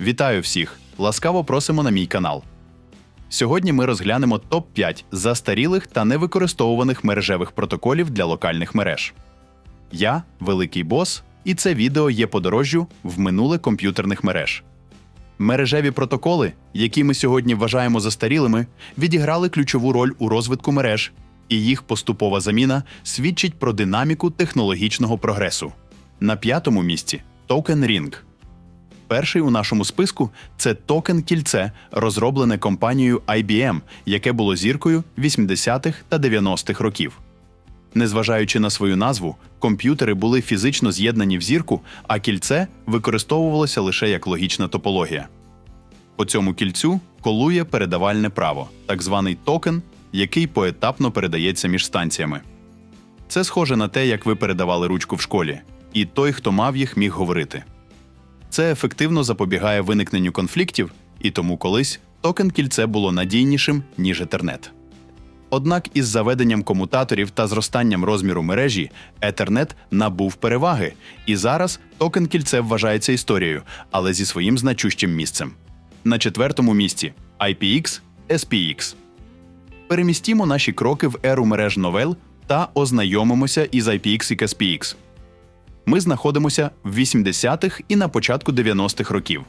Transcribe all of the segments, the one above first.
Вітаю всіх! Ласкаво просимо на мій канал. Сьогодні ми розглянемо топ-5 застарілих та невикористовуваних мережевих протоколів для локальних мереж. Я великий бос, і це відео є подорожжю в минуле комп'ютерних мереж. Мережеві протоколи, які ми сьогодні вважаємо застарілими, відіграли ключову роль у розвитку мереж, і їх поступова заміна свідчить про динаміку технологічного прогресу. На п'ятому місці токен Ring. Перший у нашому списку це токен кільце, розроблене компанією IBM, яке було зіркою 80-х та 90-х років. Незважаючи на свою назву, комп'ютери були фізично з'єднані в зірку, а кільце використовувалося лише як логічна топологія. По цьому кільцю колує передавальне право, так званий токен, який поетапно передається між станціями. Це схоже на те, як ви передавали ручку в школі, і той, хто мав їх, міг говорити. Це ефективно запобігає виникненню конфліктів, і тому колись токен кільце було надійнішим, ніж Ethernet. Однак із заведенням комутаторів та зростанням розміру мережі Ethernet набув переваги, і зараз токен кільце вважається історією, але зі своїм значущим місцем. На четвертому місці IPX SPX. Перемістімо наші кроки в еру мереж новел та ознайомимося із IPX і SPX. Ми знаходимося в 80-х і на початку 90-х років.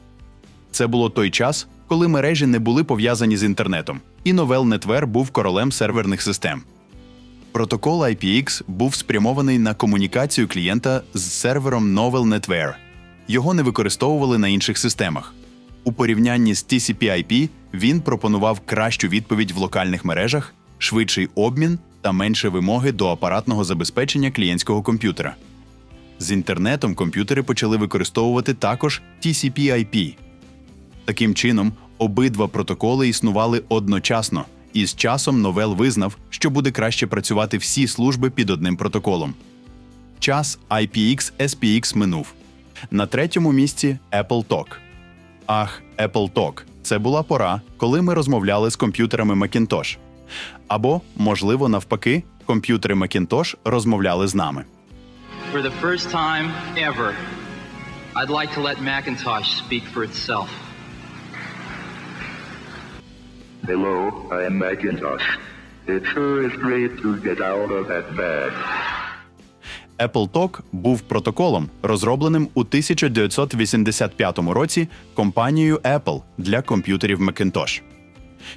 Це було той час, коли мережі не були пов'язані з інтернетом, і Novell Netware був королем серверних систем. Протокол IPX був спрямований на комунікацію клієнта з сервером Novell Netware. Його не використовували на інших системах. У порівнянні з TCP/IP він пропонував кращу відповідь в локальних мережах, швидший обмін та менше вимоги до апаратного забезпечення клієнтського комп'ютера. З інтернетом комп'ютери почали використовувати також TCP/IP. Таким чином, обидва протоколи існували одночасно, і з часом Новел визнав, що буде краще працювати всі служби під одним протоколом. Час IPX SPX минув. На третьому місці Apple Talk. Ах, Apple Talk – це була пора, коли ми розмовляли з комп'ютерами Macintosh. Або, можливо, навпаки, комп'ютери Macintosh розмовляли з нами. For the first time ever, I'd like to let Macintosh speak for itself. Hello, I am Macintosh. It sure is great to get out of that bag. Apple Talk був протоколом, розробленим у 1985 році компанією Apple для комп'ютерів Macintosh.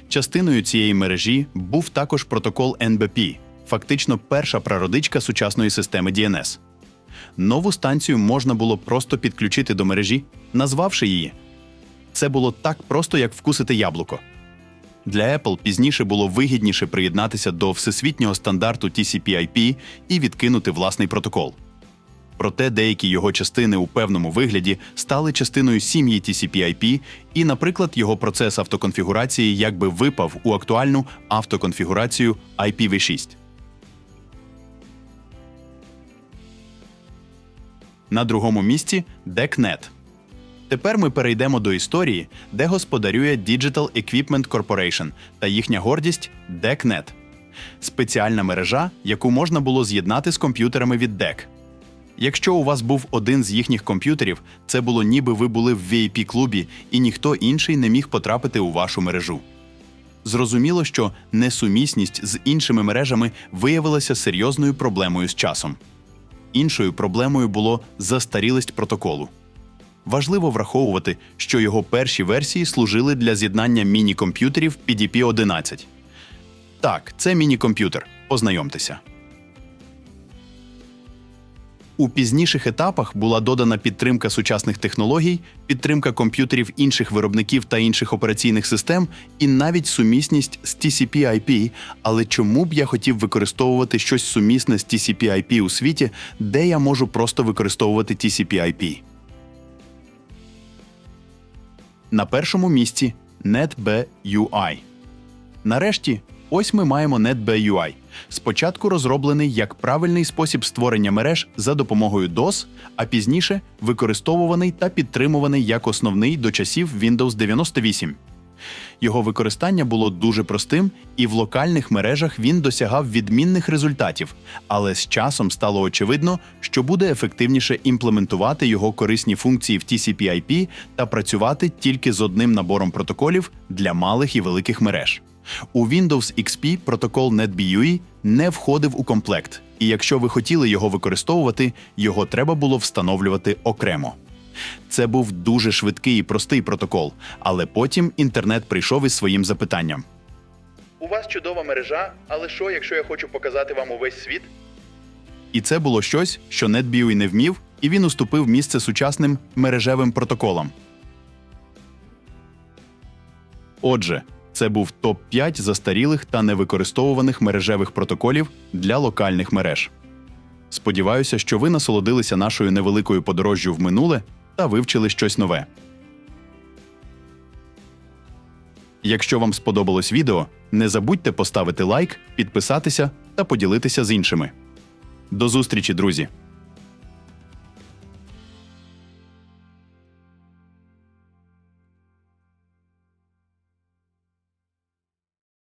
Частиною цієї мережі був також протокол NBP, фактично перша прародичка сучасної системи DNS. Нову станцію можна було просто підключити до мережі, назвавши її. Це було так просто, як вкусити яблуко. Для Apple пізніше було вигідніше приєднатися до всесвітнього стандарту TCP/IP і відкинути власний протокол. Проте деякі його частини у певному вигляді стали частиною сім'ї TCP/IP, і, наприклад, його процес автоконфігурації якби випав у актуальну автоконфігурацію IPv6. На другому місці DECnet. Тепер ми перейдемо до історії, де господарює Digital Equipment Corporation та їхня гордість DECnet – спеціальна мережа, яку можна було з'єднати з комп'ютерами від DEC. Якщо у вас був один з їхніх комп'ютерів, це було ніби ви були в VIP-клубі і ніхто інший не міг потрапити у вашу мережу. Зрозуміло, що несумісність з іншими мережами виявилася серйозною проблемою з часом. Іншою проблемою було застарілість протоколу. Важливо враховувати, що його перші версії служили для з'єднання міні-комп'ютерів PDP-11. Так, це міні-комп'ютер. Познайомтеся. У пізніших етапах була додана підтримка сучасних технологій, підтримка комп'ютерів інших виробників та інших операційних систем, і навіть сумісність з TCP/IP. Але чому б я хотів використовувати щось сумісне з TCP/IP у світі, де я можу просто використовувати TCP/IP? На першому місці NetBUI. Нарешті, ось ми маємо NetBUI. Спочатку розроблений як правильний спосіб створення мереж за допомогою DOS, а пізніше використовуваний та підтримуваний як основний до часів Windows 98. Його використання було дуже простим, і в локальних мережах він досягав відмінних результатів, але з часом стало очевидно, що буде ефективніше імплементувати його корисні функції в TCP/IP та працювати тільки з одним набором протоколів для малих і великих мереж. У Windows XP протокол NetBEUI не входив у комплект, і якщо ви хотіли його використовувати, його треба було встановлювати окремо. Це був дуже швидкий і простий протокол, але потім інтернет прийшов із своїм запитанням. У вас чудова мережа, але що, якщо я хочу показати вам увесь світ? І це було щось, що NetBEUI не вмів, і він уступив місце сучасним мережевим протоколам. Отже, це був топ-5 застарілих та невикористовуваних мережевих протоколів для локальних мереж. Сподіваюся, що ви насолодилися нашою невеликою подорожжю в минуле та вивчили щось нове. Якщо вам сподобалось відео, не забудьте поставити лайк, підписатися та поділитися з іншими. До зустрічі, друзі!